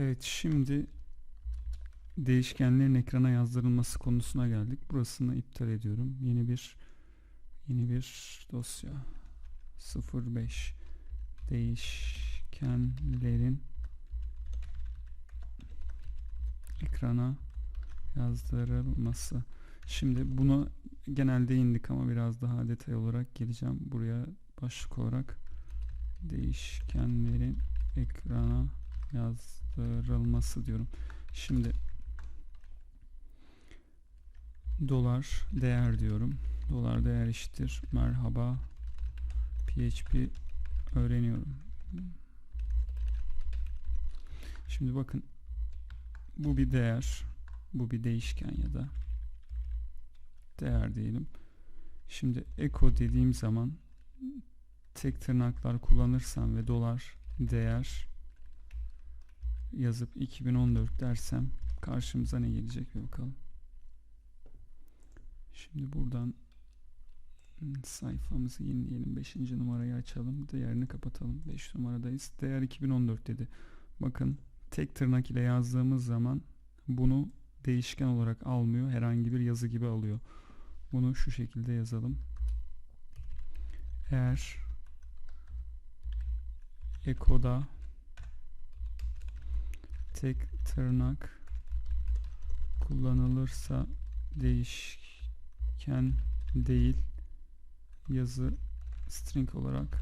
Evet şimdi değişkenlerin ekrana yazdırılması konusuna geldik. Burasını iptal ediyorum. Yeni bir yeni bir dosya 05 değişkenlerin ekrana yazdırılması. Şimdi buna genelde indik ama biraz daha detay olarak geleceğim. Buraya başlık olarak değişkenlerin ekrana yazdırılması diyorum. Şimdi dolar değer diyorum. Dolar değer eşittir. Merhaba PHP öğreniyorum. Şimdi bakın bu bir değer. Bu bir değişken ya da değer diyelim. Şimdi echo dediğim zaman tek tırnaklar kullanırsam ve dolar değer yazıp 2014 dersem karşımıza ne gelecek bir bakalım. Şimdi buradan hmm, sayfamızı yenileyelim. 5. numarayı açalım. Değerini kapatalım. 5 numaradayız. Değer 2014 dedi. Bakın tek tırnak ile yazdığımız zaman bunu değişken olarak almıyor. Herhangi bir yazı gibi alıyor. Bunu şu şekilde yazalım. Eğer ekoda tek tırnak kullanılırsa değişken değil yazı string olarak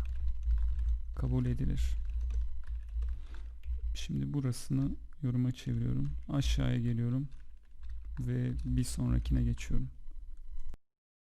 kabul edilir. Şimdi burasını yoruma çeviriyorum. Aşağıya geliyorum ve bir sonrakine geçiyorum.